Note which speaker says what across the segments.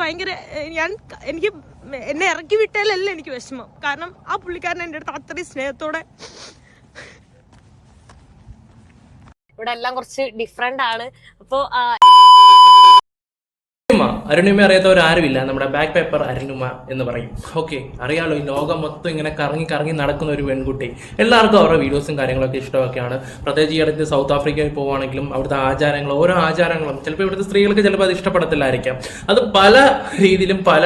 Speaker 1: ഭയങ്കര ഞാൻ എനിക്ക് എന്നെ ഇറക്കി വിട്ടാലല്ല എനിക്ക് വിഷമം. കാരണം ആ പുള്ളിക്കാരൻ എന്റെ അടുത്ത് അത്രയും സ്നേഹത്തോടെ ഇവിടെ എല്ലാം കുറച്ച് ഡിഫറെന്റ് ആണ്. അപ്പോ ആ,
Speaker 2: അരുണിമ ആരുമില്ല നമ്മുടെ ബാക്ക് പേപ്പർ അരുണിമ എന്ന് പറയും. ഓക്കെ അറിയാലോ ഈ ലോകം മൊത്തം ഇങ്ങനെ കറങ്ങി കറങ്ങി നടക്കുന്ന ഒരു പെൺകുട്ടി. എല്ലാവർക്കും അവരുടെ വീഡിയോസും കാര്യങ്ങളൊക്കെ ഇഷ്ടമൊക്കെയാണ്. പ്രത്യേകിച്ച് ഈ അടുത്ത് സൗത്ത് ആഫ്രിക്കയിൽ പോവുകയാണെങ്കിലും അവിടുത്തെ ആചാരങ്ങൾ ഓരോ ആചാരങ്ങളും ചിലപ്പോൾ ഇവിടുത്തെ സ്ത്രീകൾക്ക് ചിലപ്പോൾ അത് ഇഷ്ടപ്പെടത്തില്ലായിരിക്കാം. അത് പല രീതിയിലും പല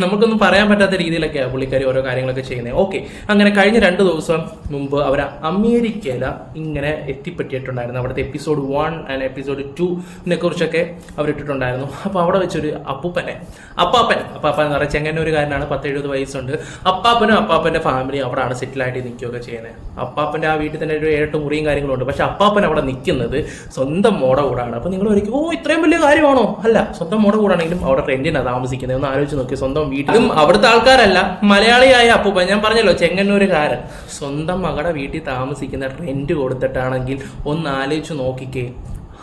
Speaker 2: നമുക്കൊന്നും പറയാൻ പറ്റാത്ത രീതിയിലൊക്കെയാണ് പുള്ളിക്കാരി ഓരോ കാര്യങ്ങളൊക്കെ ചെയ്യുന്നത്. ഓക്കെ അങ്ങനെ കഴിഞ്ഞ രണ്ട് ദിവസം മുമ്പ് അവർ അമേരിക്കയില ഇങ്ങനെ എത്തിപ്പെട്ടിട്ടുണ്ടായിരുന്നു. അവിടുത്തെ എപ്പിസോഡ് വൺ ആൻഡ് എപ്പിസോഡ് ടുവിനെ കുറിച്ചൊക്കെ അവർ ഇട്ടിട്ടുണ്ടായിരുന്നു അപ്പോൾ അവിടെ വെച്ചൊരു അപ്പൂപ്പനെ. അപ്പാപ്പൻ. അപ്പാപ്പൻ എന്ന് പറയുക പത്ത് എഴുപത് വയസ്സുണ്ട്. അപ്പാപ്പനും അപ്പാപ്പന്റെ ഫാമിലി അവിടെയാണ് സെറ്റിലായിട്ട് നിൽക്കുകയൊക്കെ ചെയ്യുന്നത്. അപ്പാപ്പന്റെ ആ വീട്ടിൽ തന്നെ ഒരു ഏഴെട്ട് മുറിയും കാര്യങ്ങളും ഉണ്ട് പക്ഷെ അപ്പാപ്പൻ അവിടെ നിൽക്കുന്നത് സ്വന്തം മോട കൂടാണ്. അപ്പോൾ നിങ്ങൾ ഒരിക്കലും ഓ ഇത്രയും വലിയ കാര്യമാണോ? അല്ല സ്വന്തം മോട കൂടാണെങ്കിലും അവിടെ റെന്റിനാണ് താമസിക്കുന്നത്. ഒന്ന് ആലോചിച്ച് നോക്കി സ്വന്തം വീട്ടിലും അവിടുത്തെ ആൾക്കാരല്ല മലയാളിയായ അപ്പൂപ്പ ഞാൻ പറഞ്ഞല്ലോ ചെങ്ങന്നൂരുകാരൻ. സ്വന്തം മകളുടെ വീട്ടിൽ താമസിക്കുന്ന റെന്റ് കൊടുത്തിട്ടാണെങ്കിൽ ഒന്ന് ആലോചിച്ച് നോക്കിക്കേ.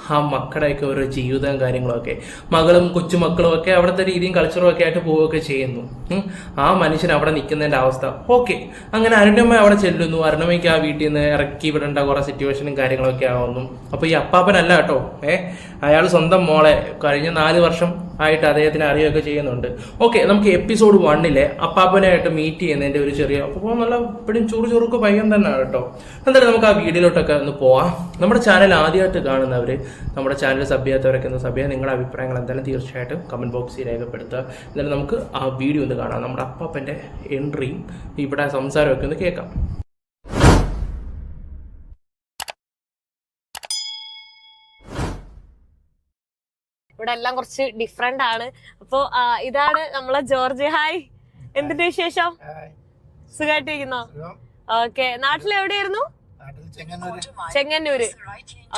Speaker 2: ആ മക്കളുടെയൊക്കെ ഓരോ ജീവിതവും കാര്യങ്ങളൊക്കെ. മകളും കൊച്ചുമക്കളും ഒക്കെ അവിടുത്തെ രീതിയും കൾച്ചറും ഒക്കെ ആയിട്ട് പോവുകയൊക്കെ ചെയ്യുന്നു. ആ മനുഷ്യൻ അവിടെ നിൽക്കുന്നതിന്റെ അവസ്ഥ. ഓക്കെ. അങ്ങനെ അരുണമ്മ അവിടെ ചെല്ലുന്നു. അരുണമ്മയ്ക്ക് ആ വീട്ടിൽ നിന്ന് ഇറക്കി വിടേണ്ട കുറെ സിറ്റുവേഷനും കാര്യങ്ങളൊക്കെ ആവുന്നു. അപ്പോൾ ഈ അപ്പാപ്പനല്ല കേട്ടോ. ഏ? അയാൾ സ്വന്തം മോളെ കഴിഞ്ഞ നാല് വർഷം ആയിട്ട് അദ്ദേഹത്തിന് അറിയുകയൊക്കെ ചെയ്യുന്നുണ്ട്. ഓക്കെ നമുക്ക് എപ്പിസോഡ് വണ്ണിലെ അപ്പാപ്പനായിട്ട് മീറ്റ് ചെയ്യുന്നതിന്റെ ഒരു ചെറിയ അപ്പോൾ നല്ല ഇപ്പോഴും ചുറു ചുറുക്ക് പയ്യൻ തന്നെയാണ് കേട്ടോ. എന്തായാലും നമുക്ക് ആ വീഡിയോയിലോട്ടൊക്കെ ഒന്ന് പോവാം. നമ്മുടെ ചാനൽ ആദ്യമായിട്ട് കാണുന്നവർ നമ്മുടെ ചാനൽ സബ് ചെയ്യാത്തവരൊക്കെ ഒന്ന് സബ് ചെയ്യുക നിങ്ങളുടെ അഭിപ്രായങ്ങൾ എന്തായാലും തീർച്ചയായിട്ടും കമന്റ് ബോക്സിൽ രേഖപ്പെടുത്തുക. എന്നാലും നമുക്ക് ആ വീഡിയോ ഒന്ന് കാണാം. നമ്മുടെ അപ്പാപ്പന്റെ എൻട്രിയും ഇവിടെ സംസാരമൊക്കെ ഒന്ന് കേൾക്കാം.
Speaker 1: ഇവിടെ എല്ലാം കുറച്ച് ഡിഫറെന്റ് ആണ്. അപ്പോ ഇതാണ് നമ്മളെ ജോർജ്. ഹായ് എന്തിന്റെ വിശേഷം? സുഖമായിട്ടിരിക്കുന്നോ ഓക്കെ നാട്ടിൽ എവിടെയായിരുന്നു
Speaker 3: നാട്ടിൽ ചെങ്ങന്നൂര്.
Speaker 1: ചെങ്ങന്നൂര്.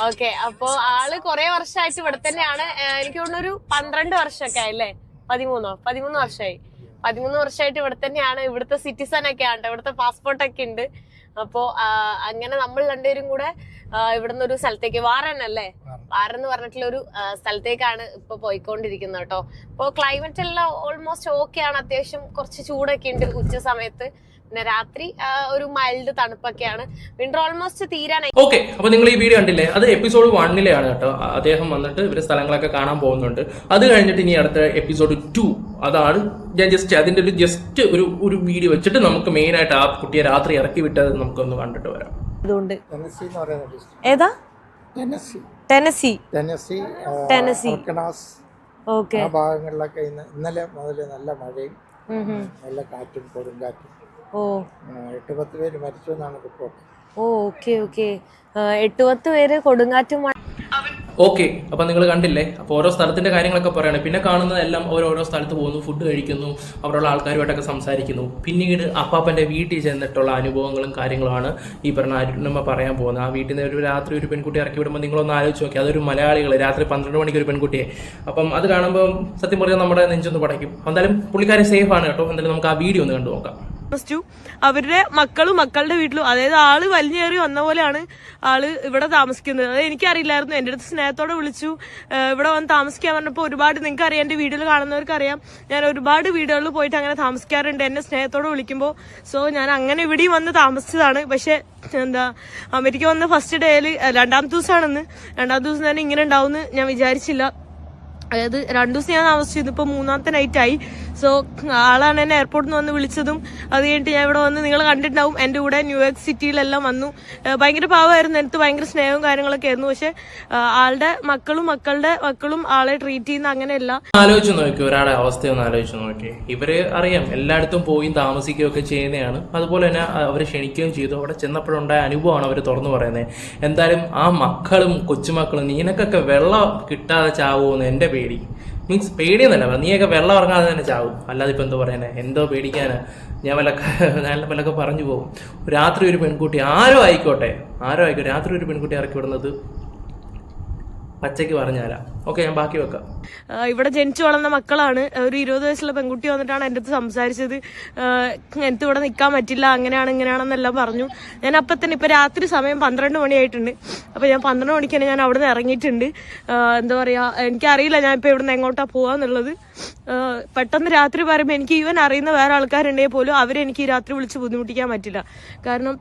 Speaker 1: ഓക്കെ അപ്പൊ ആൾ കൊറേ വർഷമായിട്ട് ഇവിടെ തന്നെയാണ്. എനിക്ക് തോന്നുന്നു ഒരു പന്ത്രണ്ട് വർഷമൊക്കെ ആയില്ലേ? പതിമൂന്നോ? പതിമൂന്ന് വർഷമായി പതിമൂന്ന് വർഷമായിട്ട് ഇവിടെ തന്നെയാണ്. ഇവിടുത്തെ സിറ്റിസൺ ഒക്കെ ആണ് ഇവിടുത്തെ പാസ്പോർട്ട് ഒക്കെ ഉണ്ട്. അപ്പോ അങ്ങനെ നമ്മൾ രണ്ടുപേരും കൂടെ ഇവിടുന്ന് ഒരു സ്ഥലത്തേക്ക് വാറൻ അല്ലേ? വാറൻ എന്ന് പറഞ്ഞിട്ടുള്ള ഒരു സ്ഥലത്തേക്കാണ് ഇപ്പൊ പോയിക്കൊണ്ടിരിക്കുന്നത് കേട്ടോ. അപ്പോ ക്ലൈമറ്റ് എല്ലാം ഓൾമോസ്റ്റ് ഓക്കെ ആണ്. അത്യാവശ്യം കുറച്ച് ചൂടൊക്കെ ഉണ്ട് ഉച്ച സമയത്ത്. പിന്നെ രാത്രി ഒരു മൈൽഡ് തണുപ്പൊക്കെയാണ്. വിന്റർ ഓൾമോസ്റ്റ് തീരാനായി.
Speaker 2: ഓക്കെ അപ്പൊ നിങ്ങൾ ഈ വീഡിയോ കണ്ടില്ലേ? അത് എപ്പിസോഡ് വണ്ണിലെയാണ് കേട്ടോ. അദ്ദേഹം വന്നിട്ട് ഇവർ സ്ഥലങ്ങളൊക്കെ കാണാൻ പോകുന്നുണ്ട്. അത് കഴിഞ്ഞിട്ട് ഇനി അടുത്ത എപ്പിസോഡ് ടു അതാണ് ഞാൻ ജസ്റ്റ് അതിന്റെ ഒരു ജസ്റ്റ് ഒരു ഒരു വീഡിയോ വെച്ചിട്ട് നമുക്ക് മെയിൻ ആയിട്ട് ആ കുട്ടിയെ രാത്രി ഇറക്കി വിട്ടത് നമുക്കൊന്ന് കണ്ടിട്ട് വരാം.
Speaker 1: അതുകൊണ്ട് ഏതാ? ടെനസി ടെനസി
Speaker 3: ടെനസി
Speaker 1: ഓക്കെ
Speaker 3: ആ ഭാഗങ്ങളിലൊക്കെ ഇന്ന് ഇന്നലെ മുതൽ നല്ല മഴയും നല്ല കാറ്റും കൊടുങ്കാറ്റും
Speaker 1: ഓ.
Speaker 3: എട്ട് പത്ത് പേര് മരിച്ചു എന്നാണ് റിപ്പോർട്ട്.
Speaker 1: ഓ ഓക്കെ ഓക്കെ. എട്ട് പത്ത് പേര് കൊടുങ്കാറ്റും
Speaker 2: ഓക്കെ അപ്പൊ നിങ്ങൾ കണ്ടില്ലേ? അപ്പോൾ ഓരോ സ്ഥലത്തിന്റെ കാര്യങ്ങളൊക്കെ പറയണം. പിന്നെ കാണുന്നതെല്ലാം ഓരോരോ സ്ഥലത്ത് പോകുന്നു ഫുഡ് കഴിക്കുന്നു അവിടെയുള്ള ആൾക്കാരുമായിട്ടൊക്കെ സംസാരിക്കുന്നു. പിന്നീട് അപ്പാപ്പന്റെ വീട്ടിൽ ചെന്നിട്ടുള്ള അനുഭവങ്ങളും കാര്യങ്ങളുമാണ് ഈ പറഞ്ഞ അരുണമ്മ പറയാൻ പോകുന്നത്. ആ വീട്ടിൽ നിന്ന് ഒരു രാത്രി ഒരു പെൺകുട്ടി ഇറക്കി വിടുമ്പോൾ നിങ്ങളൊന്ന് ആലോചിച്ച് നോക്കി അതൊരു മലയാളികൾ രാത്രി പന്ത്രണ്ട് മണിക്ക് ഒരു പെൺകുട്ടിയെ. അപ്പം അത് കാണുമ്പോൾ സത്യം പറഞ്ഞാൽ നമ്മുടെ നെഞ്ചൊന്ന് പടയ്ക്കും. എന്തായാലും പുള്ളിക്കാരി സേഫ് ആണ് കേട്ടോ. എന്തായാലും നമുക്ക് ആ വീഡിയോ ഒന്ന് കണ്ടു നോക്കാം.
Speaker 1: താമസിച്ചു അവരുടെ മക്കളും മക്കളുടെ വീട്ടിലും അതായത് ആൾ വലിഞ്ഞേറി വന്ന പോലെയാണ് ആൾ ഇവിടെ താമസിക്കുന്നത്. അത് എനിക്കറിയില്ലായിരുന്നു. എന്റെ അടുത്ത് സ്നേഹത്തോടെ വിളിച്ചു. ഇവിടെ വന്ന് താമസിക്കാൻ പറഞ്ഞപ്പോൾ ഒരുപാട് നിങ്ങൾക്ക് അറിയാം എന്റെ വീഡിയോയിൽ കാണുന്നവർക്ക് അറിയാം ഞാൻ ഒരുപാട് വീടുകളിൽ പോയിട്ട് അങ്ങനെ താമസിക്കാറുണ്ട്. എന്നെ സ്നേഹത്തോടെ വിളിക്കുമ്പോൾ. സോ ഞാൻ അങ്ങനെ ഇവിടെയും വന്ന് താമസിച്ചതാണ്. പക്ഷെ എന്താ അമേരിക്ക വന്ന ഫസ്റ്റ് ഡേയിൽ രണ്ടാമത്തെ ദിവസമാണെന്ന്. രണ്ടാമത്തെ ദിവസം തന്നെ ഇങ്ങനെ ഉണ്ടാവുമെന്ന് ഞാൻ വിചാരിച്ചില്ല. അതായത് രണ്ടു ദിവസം ഞാൻ താമസിച്ചു ഇതിപ്പോ മൂന്നാമത്തെ നൈറ്റ് ആയി. സോ ആളാണ് എന്നെ എയർപോർട്ടിൽ നിന്ന് വന്ന് വിളിച്ചതും അത് കഴിഞ്ഞിട്ട് ഞാൻ ഇവിടെ വന്ന് നിങ്ങൾ കണ്ടിട്ടുണ്ടാവും. എന്റെ കൂടെ ന്യൂയോർക്ക് സിറ്റിയിലെല്ലാം വന്നു. ഭയങ്കര പാവമായിരുന്നു. എനിക്ക് ഭയങ്കര സ്നേഹവും കാര്യങ്ങളൊക്കെ ആയിരുന്നു. പക്ഷെ ആളുടെ മക്കളും മക്കളുടെ മക്കളും ആളെ ട്രീറ്റ് ചെയ്യുന്ന അങ്ങനെയല്ല.
Speaker 2: ആലോചിച്ച് നോക്കി. ഒരാളെ അവസ്ഥ ഒന്ന് ആലോചിച്ച് നോക്കി. ഇവർ അറിയാം. എല്ലായിടത്തും പോയി താമസിക്കുകയൊക്കെ ചെയ്യുന്നതാണ്. അതുപോലെ തന്നെ അവർ ക്ഷണിക്കുകയും ചെയ്തു. അവിടെ ചെന്നപ്പോഴുണ്ടായ അനുഭവമാണ് അവർ തുറന്നു പറയുന്നത്. എന്തായാലും ആ മക്കളും കൊച്ചുമക്കളും നീനക്കൊക്കെ വെള്ളം കിട്ടാതെ ചാവുമെന്ന് എന്റെ പേടി. മീൻസ് പേടിയെന്നല്ല നീയൊക്കെ വെള്ളം ഇറങ്ങാതെ തന്നെ ചാവും. അല്ലാതെ ഇപ്പം എന്തോ പറയുന്നത് എന്തോ പേടിക്കാനാ. ഞാൻ വല്ല നല്ല വല്ലൊക്കെ പറഞ്ഞു പോകും. രാത്രി ഒരു പെൺകുട്ടി ആരോ ആയിക്കോട്ടെ. ആരോ ആയിക്കോട്ടെ. രാത്രി ഒരു പെൺകുട്ടി ഇറക്കി വിടുന്നത് പച്ചയ്ക്ക് പറഞ്ഞുതരാം. ഓക്കെ ഞാൻ ബാക്കി വെക്കാം.
Speaker 1: ഇവിടെ ജനിച്ചു വളർന്ന മക്കളാണ്. ഒരു ഇരുപത് വയസ്സുള്ള പെൺകുട്ടി വന്നിട്ടാണ് എന്റെ അടുത്ത് സംസാരിച്ചത്. എനിക്ക് ഇവിടെ നിൽക്കാൻ പറ്റില്ല അങ്ങനെയാണ് ഇങ്ങനെയാണെന്നെല്ലാം പറഞ്ഞു. ഞാൻ അപ്പം തന്നെ ഇപ്പം രാത്രി സമയം പന്ത്രണ്ട് മണിയായിട്ടുണ്ട്. അപ്പം ഞാൻ പന്ത്രണ്ട് മണിക്ക് തന്നെ ഞാൻ അവിടെ നിന്ന് ഇറങ്ങിയിട്ടുണ്ട് എന്താ പറയുക എനിക്കറിയില്ല ഞാൻ ഇപ്പം ഇവിടെ നിന്ന് എങ്ങോട്ടാണ് പോകാന്നുള്ളത് പെട്ടെന്ന് രാത്രി പറയുമ്പോൾ എനിക്ക് ഈവൻ അറിയുന്ന വേറെ ആൾക്കാരുണ്ടെങ്കിൽ പോലും അവരെനിക്ക് രാത്രി വിളിച്ച് ബുദ്ധിമുട്ടിക്കാൻ പറ്റില്ല. കാരണം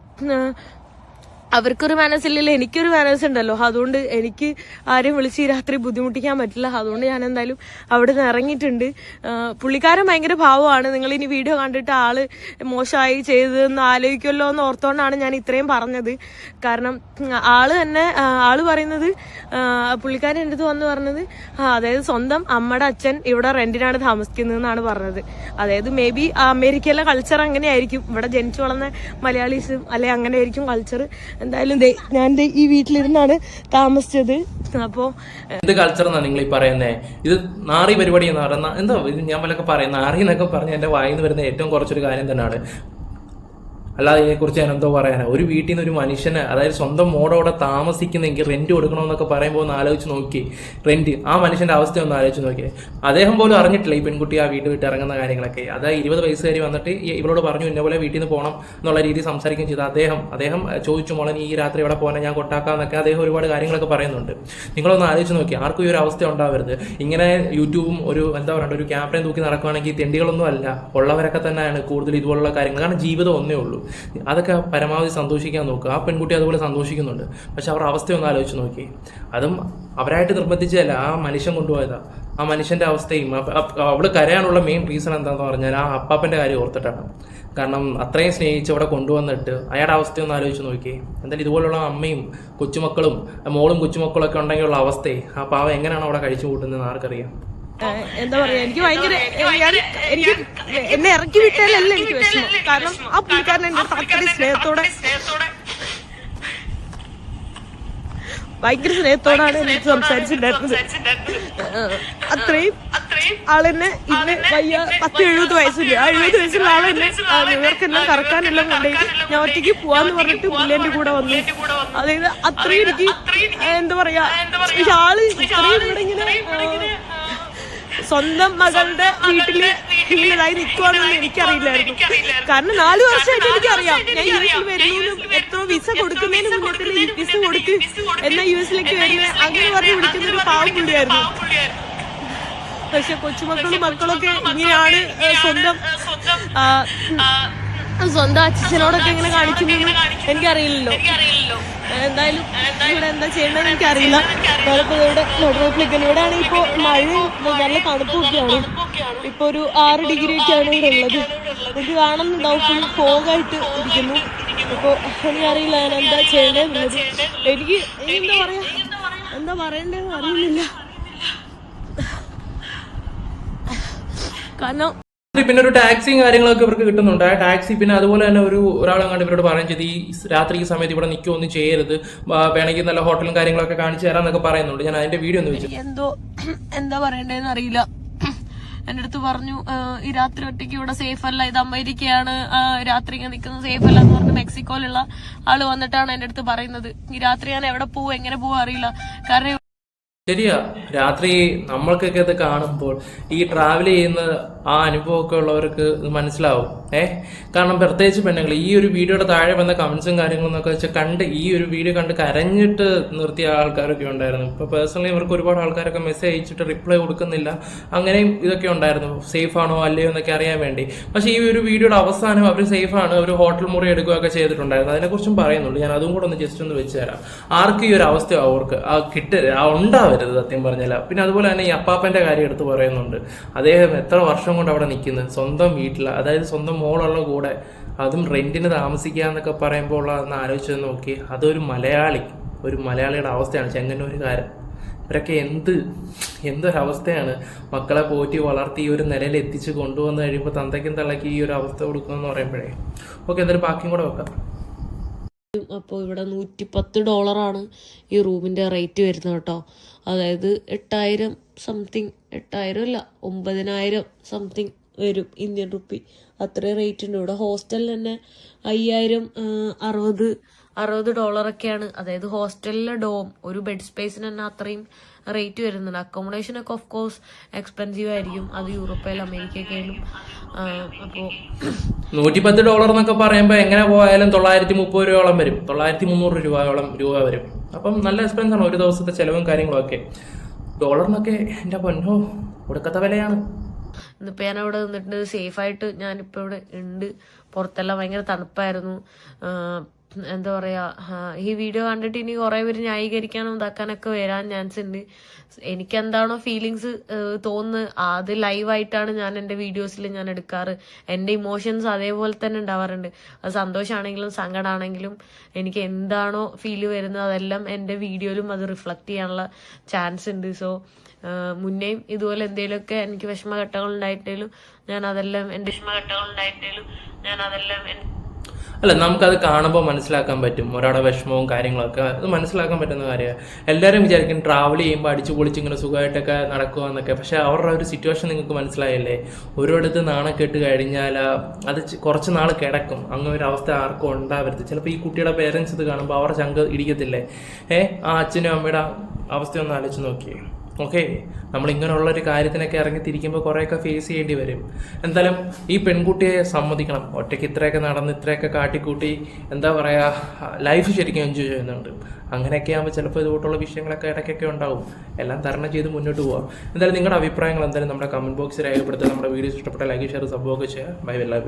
Speaker 1: അവർക്കൊരു മനസ്സില്ലല്ലോ എനിക്കൊരു ഉണ്ടല്ലോ അതുകൊണ്ട് എനിക്ക് ആരെയും വിളിച്ച് രാത്രി ബുദ്ധിമുട്ടിക്കാൻ പറ്റില്ല. അതുകൊണ്ട് ഞാൻ എന്തായാലും അവിടെ നിന്ന് ഇറങ്ങിയിട്ടുണ്ട് പുള്ളിക്കാരൻ ഭയങ്കര ഭാവമാണ്. നിങ്ങൾ ഇനി വീഡിയോ കണ്ടിട്ട് ആൾ മോശമായി ചെയ്തതെന്ന് ആലോചിക്കുമല്ലോ എന്ന് ഓർത്തോണ്ടാണ് ഞാൻ ഇത്രയും പറഞ്ഞത്. കാരണം ആൾ തന്നെ ആൾ പറയുന്നത് പുള്ളിക്കാരൻ എന്റെ അടുത്ത് വന്ന് പറഞ്ഞത് അതായത് സ്വന്തം അമ്മയുടെ അച്ഛൻ ഇവിടെ റെന്റിനാണ് താമസിക്കുന്നതെന്നാണ് പറഞ്ഞത്. അതായത് മേ ബി അമേരിക്കയിലെ കൾച്ചർ അങ്ങനെയായിരിക്കും. ഇവിടെ ജനിച്ചു വളർന്ന മലയാളീസും അല്ലെ അങ്ങനെയായിരിക്കും കൾച്ചർ. എന്തായാലും ഞാൻ ഈ വീട്ടിലിരുന്നാണ് താമസിച്ചത്. അപ്പോൾ
Speaker 2: എന്ത് കൾച്ചർ എന്നാണ് നിങ്ങൾ ഈ പറയുന്നത് ഇത് നാറി പരിപാടി എന്ന് പറയുന്ന എന്താ ഇത് ഞാൻ വല്ലൊക്കെ പറയുന്ന? നാറി എന്നൊക്കെ പറഞ്ഞ് എന്റെ വായിൽ നിന്ന് വരുന്ന ഏറ്റവും കുറച്ചൊരു കാര്യം തന്നെയാണ് അല്ലാതെ ഇതിനെക്കുറിച്ച് ഞാൻ എന്തോ പറയാനാ. ഒരു വീട്ടിൽ നിന്ന് ഒരു മനുഷ്യന് അതായത് സ്വന്തം മോടോടെ താമസിക്കുന്നെങ്കിൽ റെന്റ് കൊടുക്കണമെന്നൊക്കെ പറയുമ്പോൾ ഒന്ന് ആലോചിച്ച് നോക്കി. റെന്റ് ആ മനുഷ്യന്റെ അവസ്ഥ ഒന്ന് ആലോചിച്ച് നോക്കി. അദ്ദേഹം പോലും അറിഞ്ഞിട്ടില്ല ഈ പെൺകുട്ടി ആ വീട് വിട്ട് ഇറങ്ങുന്ന കാര്യങ്ങളൊക്കെ. അതായത് ഇരുപത് വയസ്സുകാരി വന്നിട്ട് ഇവളോട് പറഞ്ഞു ഇന്ന പോലെ വീട്ടിൽ നിന്ന് പോകണം എന്നുള്ള രീതിയിൽ സംസാരിക്കുകയും ചെയ്തു. അദ്ദേഹം അദ്ദേഹം ചോദിച്ചു മോളെ ഈ രാത്രി ഇവിടെ പോകാൻ ഞാൻ കൊട്ടാക്കാന്നൊക്കെ അദ്ദേഹം ഒരുപാട് കാര്യങ്ങളൊക്കെ പറയുന്നുണ്ട്. നിങ്ങളൊന്ന് ആലോചിച്ച് നോക്കി. ആർക്കും ഈ ഒരു അവസ്ഥ ഉണ്ടാവരുത്. ഇങ്ങനെ യൂട്യൂബും ഒരു എന്താ പറയുക ഒരു ക്യാമറയും തൂക്കി നടക്കുകയാണെങ്കിൽ തെണ്ടികളൊന്നും അല്ല. ഉള്ളവരൊക്കെ തന്നെയാണ് കൂടുതൽ ഇതുപോലുള്ള കാര്യങ്ങൾ. കാരണം ജീവിതം ഒന്നേ ഉള്ളൂ. അതൊക്കെ പരമാവധി സന്തോഷിക്കാൻ നോക്കുക ആ പെൺകുട്ടി അതുപോലെ സന്തോഷിക്കുന്നുണ്ട്. പക്ഷെ അവരുടെ അവസ്ഥ ഒന്ന് ആലോചിച്ച് നോക്കി. അതും അവരായിട്ട് നിർബന്ധിച്ചതല്ല. ആ മനുഷ്യൻ കൊണ്ടുപോയതാ. ആ മനുഷ്യന്റെ അവസ്ഥയും അവൾ കരയാനുള്ള മെയിൻ റീസൺ എന്താണെന്ന് പറഞ്ഞാൽ ആ അപ്പാപ്പന്റെ കാര്യം ഓർത്തിട്ടാണ്. കാരണം അത്രയും സ്നേഹിച്ച് അവിടെ കൊണ്ടുവന്നിട്ട് അയാളുടെ അവസ്ഥ ഒന്ന് ആലോചിച്ച് നോക്കി. എന്തായാലും ഇതുപോലുള്ള അമ്മയും കൊച്ചുമക്കളും മോളും കൊച്ചുമക്കളൊക്കെ ഉണ്ടെങ്കിലുള്ള അവസ്ഥയെ ആ പാവം എങ്ങനെയാണ് അവിടെ കഴിച്ചു കൂട്ടുന്നതെന്ന് ആർക്കറിയാം.
Speaker 1: എന്താ പറയാ എനിക്ക് ഭയങ്കര എനിക്ക് എന്നെ ഇറക്കി വിട്ടാലല്ല എനിക്ക് വിഷമം. കാരണം ആ പുള്ളിക്കാരൻ എന്റെ അത്രയും സ്നേഹത്തോടെ ഭയങ്കര സ്നേഹത്തോടാണ് എനിക്ക് സംസാരിച്ചിട്ടുണ്ടായിരുന്നത്. അത്രയും ആളെന്നെ ഇന്ന് വയ്യ പത്ത് എഴുപത് വയസ്സില്ല ആ എഴുപത് വയസ്സുള്ള ആളെന്നെ ഇവർക്കെല്ലാം കറക്കാനെല്ലാം കൊണ്ടേ ഞാൻ ഒറ്റയ്ക്ക് പോവാന്ന് പറഞ്ഞിട്ട് പുള്ളിന്റെ കൂടെ വന്നു. അതായത് അത്രയും എനിക്ക് എന്താ പറയാ ഈ ആൾ ഇത്രയും ഇവിടെ ഇങ്ങനെ സ്വന്തം മകളുടെ വീട്ടിൽ ഇങ്ങനെതായി നിൽക്കുവാണെന്ന് എനിക്കറിയില്ലായിരുന്നു. കാരണം നാല് വർഷമായിട്ട് എനിക്കറിയാം. ഞാൻ യു എസിൽ വരുന്നതിനും എത്ര വിസ കൊടുക്കുന്നതിന് മുന്നേ വിസ കൊടുക്ക് എന്നാ യു എസിലേക്ക് വരുന്നത് അങ്ങനെ പറഞ്ഞ് വിളിക്കുന്ന ഒരു പാവം പുള്ളിയായിരുന്നു. പക്ഷെ കൊച്ചുമക്കളും മക്കളൊക്കെ ഇങ്ങനെയാണ് സ്വന്തം സ്വന്തം അച്ഛനോടൊക്കെ ഇങ്ങനെ കാണിക്കുന്നത് എനിക്കറിയില്ലല്ലോ. എന്തായാലും ഇവിടെ എന്താ ചെയ്യേണ്ടതെന്ന് എനിക്കറിയില്ല. ഇപ്പോ മഴയും നല്ല തണുപ്പൊക്കെയാണ്. ഇപ്പൊ ഒരു ആറ് ഡിഗ്രി ഒക്കെയാണ് ഇവിടെ ഉള്ളത് എനിക്ക് കാണുന്നുണ്ടാവും ഫുൾ ഫോഗായിട്ട് ഇരിക്കുന്നു. ഇപ്പൊ എനിക്കറിയില്ല ഞാൻ എന്താ ചെയ്യേണ്ടതെന്നുള്ളത്. എനിക്ക് എന്താ പറയാ? എന്താ പറയണ്ടെന്ന് അറിയുന്നില്ല. കാരണം
Speaker 2: പിന്നെ ഒരു ടാക്സിയും കാര്യങ്ങളൊക്കെ ഇവർക്ക് കിട്ടുന്നുണ്ട്. ആ ടാക്സി പിന്നെ അതുപോലെ തന്നെ ഒരു ഒരാളെ കണ്ട് ഇവരോട് പറയും ചെയ്ത്. ഈ രാത്രി ഈ സമയത്ത് ഇവിടെ നിൽക്കുകയൊന്നും ചെയ്യരുത്. വേണമെങ്കിൽ നല്ല ഹോട്ടലും കാര്യങ്ങളൊക്കെ കാണിച്ചു തരാന്നൊക്കെ പറയുന്നുണ്ട്. ഞാൻ അതിന്റെ വീഡിയോ ഒന്ന് വെച്ചു
Speaker 1: എന്തോ എന്താ പറയണ്ടെന്ന് അറിയില്ല. എന്റെ അടുത്ത് പറഞ്ഞു ഈ രാത്രി ഒറ്റയ്ക്ക് ഇവിടെ സേഫ് അല്ല. ഇത് അമേരിക്കയാണ്. രാത്രി ഇങ്ങനെ നിൽക്കുന്നത് സേഫ് അല്ല എന്ന് പറഞ്ഞ് മെക്സിക്കോയിലുള്ള ആൾ വന്നിട്ടാണ് എന്റെ അടുത്ത് പറയുന്നത്. ഈ രാത്രി ഞാൻ എവിടെ പോവും എങ്ങനെ പോവും അറിയില്ല. കാരണം
Speaker 2: ശരിയാ. രാത്രി നമ്മൾക്കൊക്കെ ഇത് കാണുമ്പോൾ ഈ ട്രാവൽ ചെയ്യുന്ന ആ അനുഭവമൊക്കെ ഉള്ളവർക്ക് ഇത് മനസ്സിലാവും. ഏ? കാരണം പ്രത്യേകിച്ച് പെണ്ണുങ്ങൾ ഈ ഒരു വീഡിയോയുടെ താഴെ വന്ന കമൻസും കാര്യങ്ങളും എന്നൊക്കെ വെച്ചാൽ കണ്ട് ഈ ഒരു വീഡിയോ കണ്ട് കരഞ്ഞിട്ട് നിർത്തിയ ആൾക്കാരൊക്കെ ഉണ്ടായിരുന്നു. ഇപ്പൊ പേഴ്സണലി ഇവർക്ക് ഒരുപാട് ആൾക്കാരൊക്കെ മെസ്സേജ് അയച്ചിട്ട് റിപ്ലൈ കൊടുക്കുന്നില്ല. അങ്ങനെയും ഇതൊക്കെ ഉണ്ടായിരുന്നു. സേഫ് ആണോ അല്ലയോ എന്നൊക്കെ അറിയാൻ വേണ്ടി. പക്ഷെ ഈ ഒരു വീഡിയോയുടെ അവസാനം അവർ സേഫ് ആണ് അവർ ഹോട്ടൽ മുറി എടുക്കുകയൊക്കെ ചെയ്തിട്ടുണ്ടായിരുന്നു. അതിനെക്കുറിച്ചും പറയുന്നുള്ളൂ. ഞാൻ അതും കൂടെ ഒന്ന് ജസ്റ്റ് ഒന്ന് വെച്ച് തരാം. ആർക്കും ഈ ഒരു അവസ്ഥ അവർക്ക് ആ കിട്ട ആ ഉണ്ടാവരുത് സത്യം പറഞ്ഞാൽ പിന്നെ അതുപോലെ തന്നെ ഈ അപ്പാപ്പന്റെ കാര്യം എടുത്ത് പറയുന്നുണ്ട്. അദ്ദേഹം എത്ര വർഷം കൊണ്ട് അവിടെ നിൽക്കുന്നത് സ്വന്തം വീട്ടിൽ അതായത് സ്വന്തം മോളുള്ള കൂടെ. അതും റെന്റിന് താമസിക്കുക എന്നൊക്കെ പറയുമ്പോൾ ഉള്ള ഒന്ന് ആലോചിച്ച് നോക്കി. അതൊരു മലയാളി ഒരു മലയാളിയുടെ അവസ്ഥയാണ് ചെങ്ങന്നൂരുകാരൻ ഇവരൊക്കെ എന്ത് എന്തൊരവസ്ഥയാണ്? മക്കളെ പോറ്റി വളർത്തി ഈ ഒരു നിലയിൽ എത്തിച്ച് കൊണ്ടുവന്ന് കഴിയുമ്പോൾ തന്തയ്ക്കും തള്ളയ്ക്ക് ഈ ഒരു അവസ്ഥ കൊടുക്കുമെന്ന് പറയുമ്പോഴേ. ഓക്കെ എന്തായാലും ബാക്കിയും കൂടെ വെക്കാം.
Speaker 4: അപ്പോൾ ഇവിടെ നൂറ്റി പത്ത് ഡോളറാണ് ഈ റൂമിന്റെ റേറ്റ് വരുന്നത് കേട്ടോ. അതായത് എട്ടായിരം സംതിങ് എട്ടായിരം അല്ല ഒമ്പതിനായിരം സംതിങ് വരും ഇന്ത്യൻ റുപ്പി അത്രയും റേറ്റ് ഉണ്ട് ഇവിടെ ഹോസ്റ്റലിൽ തന്നെ അയ്യായിരം അറുപത് അറുപത് ഡോളറൊക്കെയാണ്. അതായത് ഹോസ്റ്റലിലെ ഡോം ഒരു ബെഡ് സ്പേസിന് തന്നെ അത്രയും റേറ്റ് വരുന്നുണ്ട്. അക്കോമഡേഷനൊക്കെ ഓഫ് കോഴ്സ് എക്സ്പെൻസീവ് ആയിരിക്കും. അത് യൂറോപ്പിലും അപ്പോ അപ്പോൾ
Speaker 2: നൂറ്റിപ്പത്ത് ഡോളർ എന്നൊക്കെ പറയുമ്പോൾ എങ്ങനെ പോയാലും തൊള്ളായിരത്തി മുപ്പത് രൂപയോളം വരും. തൊള്ളായിരത്തി മുന്നൂറ് രൂപയോളം രൂപ വരും. അപ്പം നല്ല എക്സ്പെൻസ് ആണ് ഒരു ദിവസത്തെ ചെലവും കാര്യങ്ങളൊക്കെ. ഡോളറിനൊക്കെ എന്റെ പൊന്നോ കൊടുക്കത്ത വിലയാണ്.
Speaker 4: ഇന്നിപ്പോൾ ഞാൻ അവിടെ നിന്നിട്ട് സേഫായിട്ട് ഞാനിപ്പോൾ ഇവിടെ ഉണ്ട്. പുറത്തെല്ലാം ഭയങ്കര തണുപ്പായിരുന്നു. എന്താ പറയുക ഈ വീഡിയോ കണ്ടിട്ട് ഇനി കുറേ പേര് ന്യായീകരിക്കാനും ഇതാക്കാനൊക്കെ വരാൻ ചാൻസ് ഉണ്ട്. എനിക്ക് എന്താണോ ഫീലിങ്സ് തോന്നുന്നത്. അത് ലൈവായിട്ടാണ് ഞാൻ എന്റെ വീഡിയോസിൽ ഞാൻ എടുക്കാറ്. എന്റെ ഇമോഷൻസ് അതേപോലെ തന്നെ ഉണ്ടാവാറുണ്ട്. അത് സന്തോഷമാണെങ്കിലും സങ്കടമാണെങ്കിലും എനിക്ക് എന്താണോ ഫീൽ വരുന്നത് അതെല്ലാം എന്റെ വീഡിയോയിലും അത് റിഫ്ലക്റ്റ് ചെയ്യാനുള്ള ചാൻസ് ഉണ്ട്. സോ മുന്നേയും ഇതുപോലെ എന്തെങ്കിലുമൊക്കെ എനിക്ക് വിഷമഘട്ടങ്ങൾ ഉണ്ടായിട്ടേലും ഞാൻ അതെല്ലാം എന്റെ വിഷമഘട്ടങ്ങൾ ഉണ്ടായിട്ടേലും ഞാൻ അതെല്ലാം
Speaker 2: അല്ല നമുക്കത് കാണുമ്പോൾ മനസ്സിലാക്കാൻ പറ്റും. ഒരാളുടെ വിഷമവും കാര്യങ്ങളൊക്കെ അത് മനസ്സിലാക്കാൻ പറ്റുന്ന കാര്യമാണ് എല്ലാവരും വിചാരിക്കും ട്രാവൽ ചെയ്യുമ്പോൾ അടിച്ചു പൊളിച്ച് ഇങ്ങനെ സുഖമായിട്ടൊക്കെ നടക്കുക എന്നൊക്കെ. പക്ഷേ അവരുടെ ഒരു സിറ്റുവേഷൻ നിങ്ങൾക്ക് മനസ്സിലായല്ലേ? ഒരിടത്ത് നാണക്കെട്ട് കഴിഞ്ഞാൽ അത് കുറച്ച് നാൾ കിടക്കും. അങ്ങനെ ഒരു അവസ്ഥ ആർക്കും ഉണ്ടാവരുത്. ചിലപ്പോൾ ഈ കുട്ടിയുടെ പേരൻസ് ഇത് കാണുമ്പോൾ അവരുടെ ചങ്ക് ഇടിക്കത്തില്ലേ? ഏ ആ അച്ഛനും അമ്മയുടെ അവസ്ഥയൊന്ന് ആലോചിച്ച് നോക്കിയേ. ഓക്കെ നമ്മൾ ഇങ്ങനെയുള്ള ഒരു കാര്യത്തിനൊക്കെ ഇറങ്ങി തിരിക്കുമ്പോൾ കുറേയൊക്കെ ഫേസ് ചെയ്യേണ്ടി വരും. എന്തായാലും ഈ പെൺകുട്ടിയെ സമ്മതിക്കണം. ഒറ്റയ്ക്ക് ഇത്രയൊക്കെ നടന്ന് ഇത്രയൊക്കെ കാട്ടിക്കൂട്ടി എന്താ പറയുക ലൈഫ് ശരിക്കും എൻജോയ് ചെയ്യുന്നുണ്ട്. അങ്ങനെയൊക്കെ ആകുമ്പോൾ ചിലപ്പോൾ ഇതുപോലുള്ള വിഷയങ്ങളൊക്കെ ഇടയ്ക്കൊക്കെ ഉണ്ടാവും. എല്ലാം തരണം ചെയ്ത് മുന്നോട്ട് പോവാം. എന്തായാലും നിങ്ങളുടെ അഭിപ്രായങ്ങൾ എന്തായാലും നമ്മുടെ കമന്റ് ബോക്സിൽ രേഖപ്പെടുത്തുക. നമ്മുടെ വീഡിയോസ് ഇഷ്ടപ്പെട്ട ലൈക്ക് ഷെയർ സംഭവമൊക്കെ ചെയ്യുക. ബൈ എല്ലാ